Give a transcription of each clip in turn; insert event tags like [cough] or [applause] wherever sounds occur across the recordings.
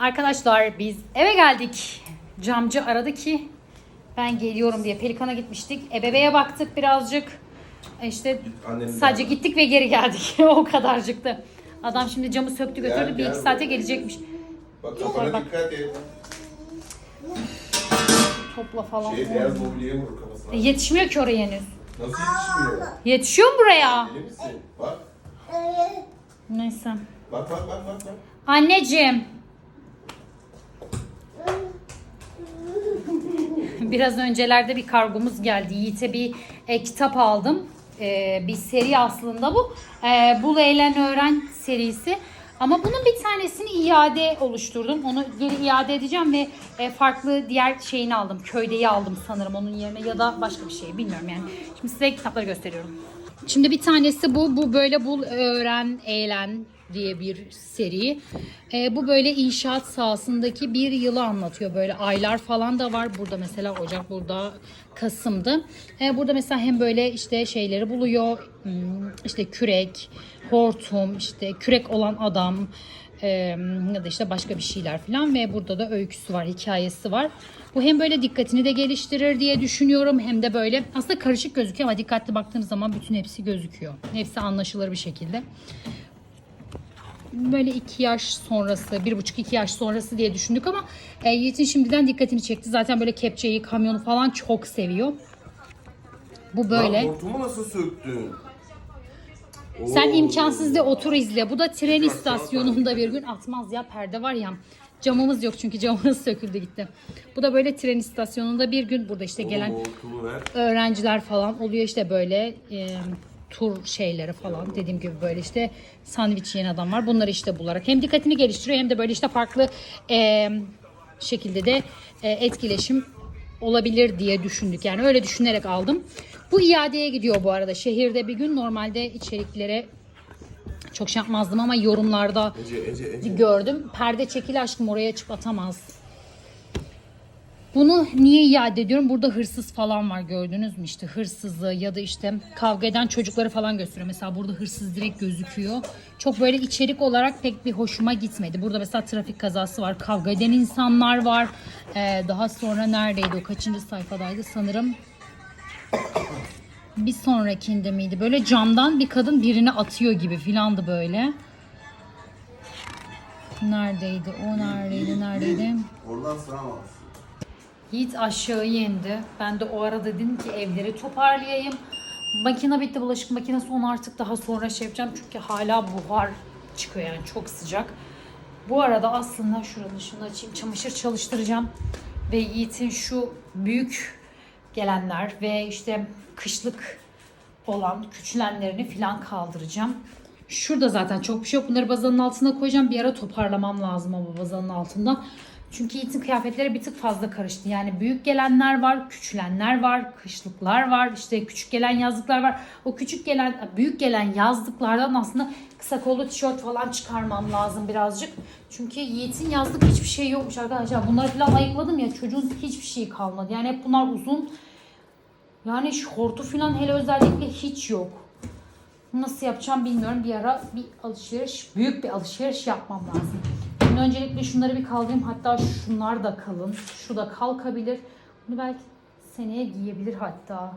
Arkadaşlar biz eve geldik. Camcı aradı ki ben geliyorum diye. Pelikana gitmiştik. Ebeveğe baktık birazcık. E İşte Annem sadece gittik ve geri geldik. [laughs] o kadarcıktı. Adam şimdi camı söktü götürdü. Gel, bir gel iki saate buraya. gelecekmiş. Bak Bak, kafana bak. dikkat et. Topla falan. Şey beyaz mobilyaya vurur kafasına. E, Yetişmiyor ki oraya henüz. Nasıl yetişmiyor? Yetişiyor mu buraya? Deli misin? Bak. Neyse. Bak bak bak bak. bak. Anneciğim. [laughs] Biraz öncelerde bir kargomuz geldi. Yiğit'e bir e, kitap aldım. E, bir seri aslında bu. E, Bul Eğlen Öğren serisi. Ama bunun bir tanesini iade oluşturdum. Onu geri iade edeceğim ve e, farklı diğer şeyini aldım. Köydeyi aldım sanırım onun yerine ya da başka bir şey bilmiyorum yani. Şimdi size kitapları gösteriyorum. Şimdi bir tanesi bu. Bu böyle bul, öğren, eğlen diye bir seri. Ee, bu böyle inşaat sahasındaki bir yılı anlatıyor. Böyle aylar falan da var. Burada mesela Ocak, burada Kasım'dı. Ee, burada mesela hem böyle işte şeyleri buluyor. Hmm, işte kürek, hortum, işte kürek olan adam e, ya da işte başka bir şeyler falan ve burada da öyküsü var, hikayesi var. Bu hem böyle dikkatini de geliştirir diye düşünüyorum hem de böyle aslında karışık gözüküyor ama dikkatli baktığım zaman bütün hepsi gözüküyor. Hepsi anlaşılır bir şekilde böyle iki yaş sonrası, bir buçuk iki yaş sonrası diye düşündük ama e, Yiğit'in şimdiden dikkatini çekti. Zaten böyle kepçeyi, kamyonu falan çok seviyor. Bu böyle. Lan hortumu nasıl söktün? Sen Oo. imkansız de otur izle. Bu da tren istasyonunda bir gün atmaz ya perde var ya. Camımız yok çünkü camımız [laughs] söküldü gitti. Bu da böyle tren istasyonunda bir gün burada işte Oğlum, gelen hortumu ver. öğrenciler falan oluyor işte böyle e, tur şeyleri falan dediğim gibi böyle işte sandviç yiyen adam var. Bunları işte bularak hem dikkatini geliştiriyor hem de böyle işte farklı e, şekilde de e, etkileşim olabilir diye düşündük. Yani öyle düşünerek aldım. Bu iadeye gidiyor bu arada. Şehirde bir gün normalde içeriklere çok şey yapmazdım ama yorumlarda Ece Ece Ece. gördüm. Perde çekil aşkım oraya açıp atamaz. Bunu niye iade ediyorum? Burada hırsız falan var gördünüz mü? İşte hırsızı ya da işte kavga eden çocukları falan gösteriyor. Mesela burada hırsız direkt gözüküyor. Çok böyle içerik olarak pek bir hoşuma gitmedi. Burada mesela trafik kazası var. Kavga eden insanlar var. Ee, daha sonra neredeydi o? Kaçıncı sayfadaydı? Sanırım [coughs] bir sonrakinde miydi? Böyle camdan bir kadın birini atıyor gibi filandı böyle. Neredeydi? O neredeydi? Neredeydi? Oradan sığamazsın. Yiğit aşağı indi. Ben de o arada dedim ki evleri toparlayayım. Makine bitti bulaşık makinesi onu artık daha sonra şey yapacağım. Çünkü hala buhar çıkıyor yani çok sıcak. Bu arada aslında şuranın ışığını açayım. Çamaşır çalıştıracağım. Ve Yiğit'in şu büyük gelenler ve işte kışlık olan küçülenlerini falan kaldıracağım. Şurada zaten çok bir şey yok. Bunları bazanın altına koyacağım. Bir ara toparlamam lazım ama bazanın altından. Çünkü Yiğit'in kıyafetleri bir tık fazla karıştı. Yani büyük gelenler var, küçülenler var, kışlıklar var, işte küçük gelen yazlıklar var. O küçük gelen, büyük gelen yazlıklardan aslında kısa kollu tişört falan çıkarmam lazım birazcık. Çünkü Yiğit'in yazlık hiçbir şey yokmuş arkadaşlar. Bunları falan ayıkladım ya çocuğun hiçbir şey kalmadı. Yani hep bunlar uzun. Yani şortu falan hele özellikle hiç yok. Nasıl yapacağım bilmiyorum. Bir ara bir alışveriş, büyük bir alışveriş yapmam lazım. Şimdi öncelikle şunları bir kaldırayım. Hatta şunlar da kalın. Şu da kalkabilir. Bunu belki seneye giyebilir hatta.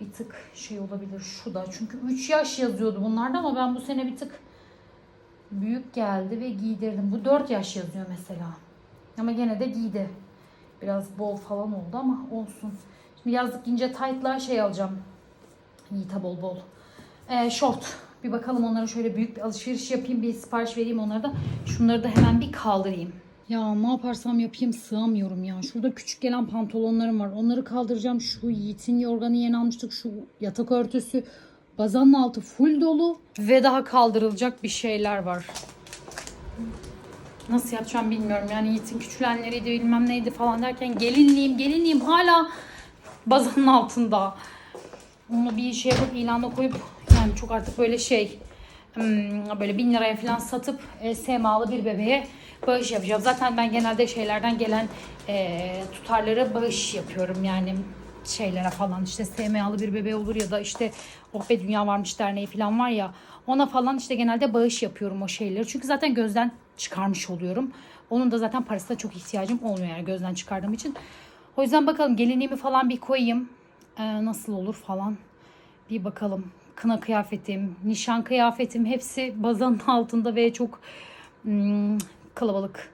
Bir tık şey olabilir şu da. Çünkü 3 yaş yazıyordu bunlarda ama ben bu sene bir tık büyük geldi ve giydirdim. Bu 4 yaş yazıyor mesela. Ama gene de giydi. Biraz bol falan oldu ama olsun. Şimdi yazlık ince tight'lar şey alacağım. Yiğit'e bol bol. Ee, short. Bir bakalım onlara şöyle büyük bir alışveriş yapayım. Bir sipariş vereyim onlara da. Şunları da hemen bir kaldırayım. Ya ne yaparsam yapayım sığamıyorum ya. Şurada küçük gelen pantolonlarım var. Onları kaldıracağım. Şu Yiğit'in yorganı yeni almıştık. Şu yatak örtüsü. Bazanın altı full dolu. Ve daha kaldırılacak bir şeyler var. Nasıl yapacağım bilmiyorum. Yani Yiğit'in küçülenleriydi bilmem neydi falan derken gelinliğim gelinliğim hala bazanın altında. Onu bir şey yapıp ilana koyup yani çok artık böyle şey hmm, böyle bin liraya falan satıp e, semalı bir bebeğe bağış yapacağım. Zaten ben genelde şeylerden gelen e, tutarlara bağış yapıyorum yani şeylere falan işte SMA'lı bir bebeğe olur ya da işte Oh Be Dünya Varmış Derneği falan var ya ona falan işte genelde bağış yapıyorum o şeyleri. Çünkü zaten gözden çıkarmış oluyorum. Onun da zaten parasına çok ihtiyacım olmuyor yani gözden çıkardığım için. O yüzden bakalım gelinliğimi falan bir koyayım. Ee, nasıl olur falan. Bir bakalım. Kına kıyafetim, nişan kıyafetim hepsi bazanın [laughs] altında ve çok hmm, kalabalık.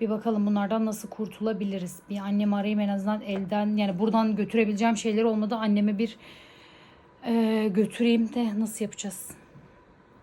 Bir bakalım bunlardan nasıl kurtulabiliriz. Bir annemi arayayım en azından elden yani buradan götürebileceğim şeyler olmadı. Anneme bir e, götüreyim de nasıl yapacağız?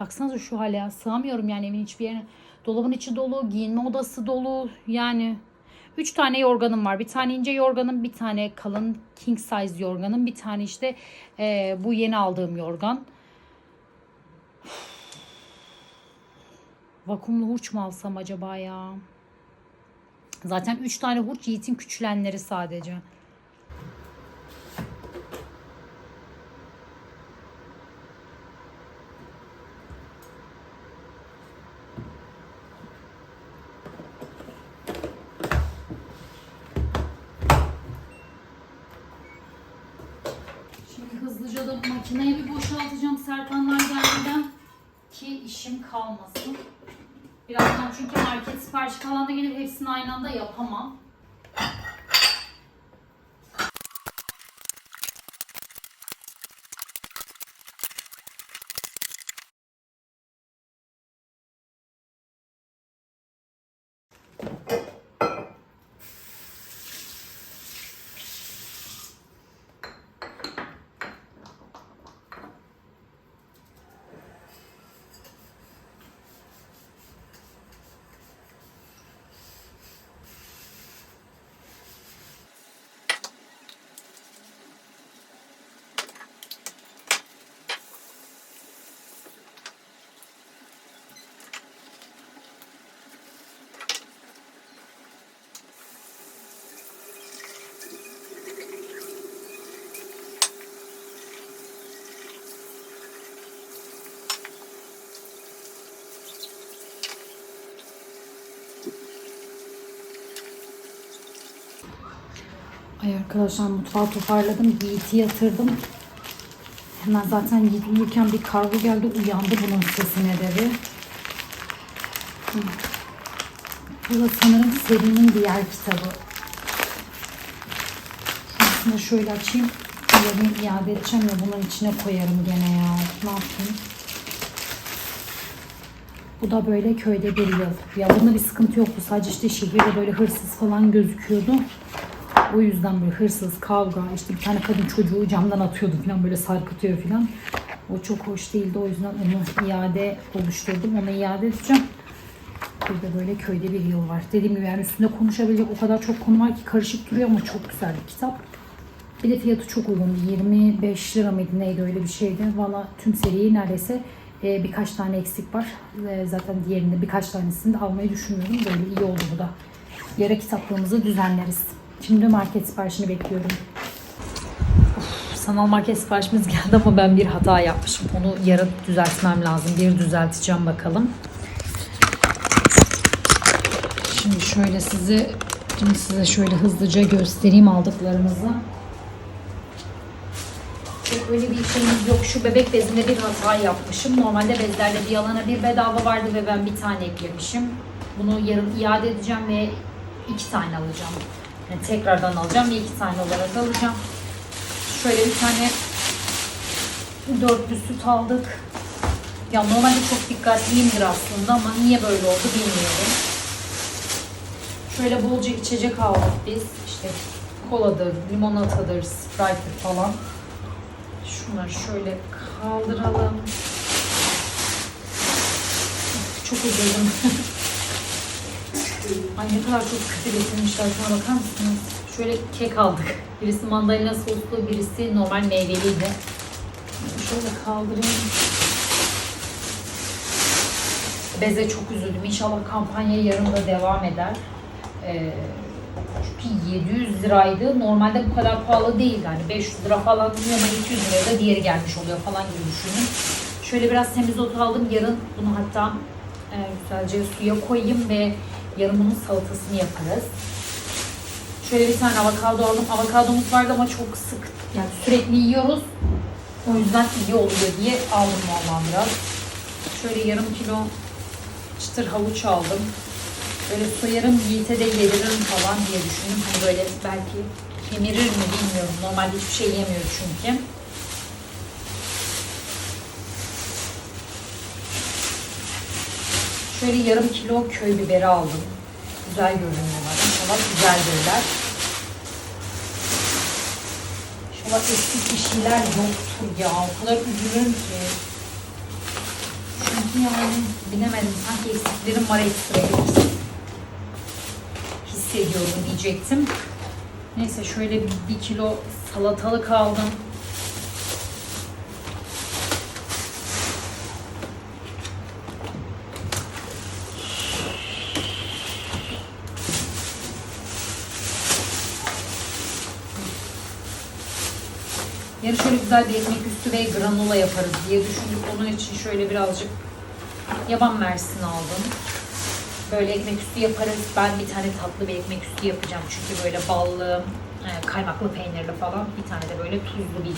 Baksanıza şu hale ya. Sığamıyorum yani evin hiçbir yerine. Dolabın içi dolu, giyinme odası dolu. Yani üç tane yorganım var. Bir tane ince yorganım, bir tane kalın king size yorganım, bir tane işte e, bu yeni aldığım yorgan. Vakumlu hurç mu alsam acaba ya? Zaten 3 tane hurç Yiğit'in küçülenleri sadece. Şimdi hızlıca da makineye bir boşaltacağım Serkanlar gelmeden ki işim kalmasın. Birazdan çünkü market siparişi falan da gelir hepsini aynı anda yapamam. Ay arkadaşlar mutfağı toparladım. Yiğit'i yatırdım. Hemen zaten Yiğit bir kargo geldi. Uyandı bunun sesine de bir. Hı. Bu da sanırım serinin diğer kitabı. Aslında şöyle açayım. Yarın iade edeceğim ya bunun içine koyarım gene ya. Ne yapayım? Bu da böyle köyde bir yıl. Ya bunda bir sıkıntı yoktu. Sadece işte şehirde böyle hırsız falan gözüküyordu. O yüzden böyle hırsız, kavga, işte bir tane kadın çocuğu camdan atıyordu falan böyle sarkıtıyor falan. O çok hoş değildi. O yüzden onu iade oluşturdum. Onu iade edeceğim. Bir de böyle köyde bir yıl var. Dediğim gibi yani üstünde konuşabilecek o kadar çok konu var ki karışık duruyor ama çok güzel bir kitap. Bir de fiyatı çok uygun. 25 lira mıydı neydi öyle bir şeydi. Valla tüm seriyi neredeyse e, birkaç tane eksik var. E, zaten diğerinde birkaç tanesini de almayı düşünüyorum. Böyle iyi oldu bu da. Yara kitaplığımızı düzenleriz. Şimdi market siparişini bekliyorum. Sanal market siparişimiz [laughs] geldi ama ben bir hata yapmışım. Onu yarın düzeltmem lazım. Bir düzelteceğim bakalım. Şimdi şöyle sizi şimdi size şöyle hızlıca göstereyim aldıklarımızı. Çok öyle bir şeyimiz yok. Şu bebek bezinde bir hata yapmışım. Normalde bezlerde bir alana bir bedava vardı ve ben bir tane eklemişim. Bunu yarın iade edeceğim ve iki tane alacağım. Yani tekrardan alacağım ve iki tane olarak alacağım. Şöyle bir tane dörtlü süt aldık. Ya normalde çok dikkatliyimdir aslında ama niye böyle oldu bilmiyorum. Şöyle bolca içecek aldık biz. İşte koladır, limonatadır, sprite'dir falan. Şunları şöyle kaldıralım. Çok üzüldüm. [laughs] Ay ne kadar çok kötü getirmişler. Şuna bakar mısınız? Şöyle kek aldık. Birisi mandalina soslu, birisi normal meyveliydi. Şöyle kaldırayım. Beze çok üzüldüm. İnşallah kampanya yarın da devam eder. Ee, çünkü 700 liraydı. Normalde bu kadar pahalı değil yani 500 lira falan ama 200 liraya da diğeri gelmiş oluyor falan gibi düşünün. Şöyle biraz temiz otu aldım. Yarın bunu hatta e, güzelce suya koyayım ve yarın salatasını yaparız. Şöyle bir tane avokado aldım. Avokadomuz vardı ama çok sık yani sürekli yiyoruz. O yüzden iyi oluyor diye aldım vallahi biraz. Şöyle yarım kilo çıtır havuç aldım. Böyle soyarım Yiğit'e de yediririm falan diye düşündüm. Hani böyle belki kemirir mi bilmiyorum. Normalde hiçbir şey yemiyor çünkü. Şöyle yarım kilo köy biberi aldım. Güzel görünüyorlar. İnşallah güzeldirler. İnşallah eski kişiler yoktur ya. O kadar üzülürüm ki. Çünkü yani bilemedim. Sanki eksiklerim var ekstra eksik. Hissediyorum diyecektim. Neyse şöyle bir, bir kilo salatalık aldım. Yarın şöyle güzel bir ekmek üstü ve granola yaparız diye düşündük. Onun için şöyle birazcık yaban mersin aldım. Böyle ekmek üstü yaparız. Ben bir tane tatlı bir ekmek üstü yapacağım. Çünkü böyle ballı, e, kaymaklı peynirli falan. Bir tane de böyle tuzlu bir.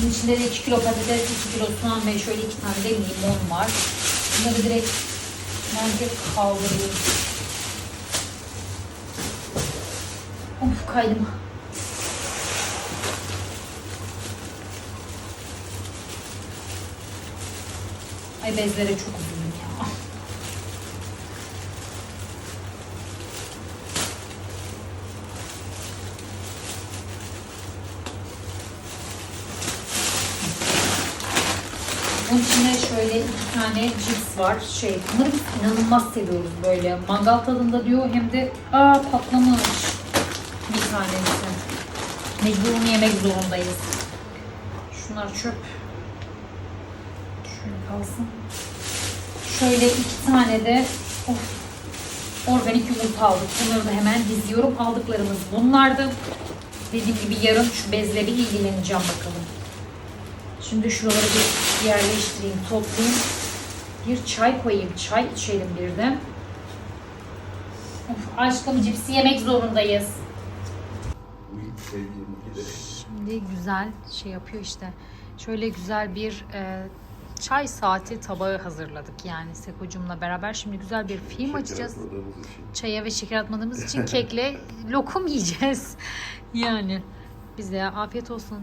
Bunun içinde de 2 kilo patates, 2 kilo soğan ve şöyle 2 tane de limon var. Bunları direkt bence kaldırayım. Of kaydım. Ay bezlere çok üzüldüm ya. Bunun içinde şöyle iki tane cips var. Şey, bunları biz inanılmaz seviyoruz böyle. Mangal tadında diyor hem de aa patlamış bir tanesi. Mecbur onu yemek zorundayız. Şunlar çöp. Kalsın. Şöyle iki tane de of, organik yumurta aldık. Bunları da hemen diziyorum. Aldıklarımız bunlardı. Dediğim gibi yarın şu bezle bir ilgileneceğim bakalım. Şimdi şuraları bir yerleştireyim, toplayayım. Bir çay koyayım. Çay içelim bir de. Of, aşkım cipsi yemek zorundayız. Şimdi güzel şey yapıyor işte. Şöyle güzel bir e, çay saati tabağı hazırladık yani Seko'cumla beraber. Şimdi güzel bir film açacağız. Yaratmadığımız için. Çaya ve şeker atmadığımız için kekle [laughs] lokum yiyeceğiz. Yani bize afiyet olsun.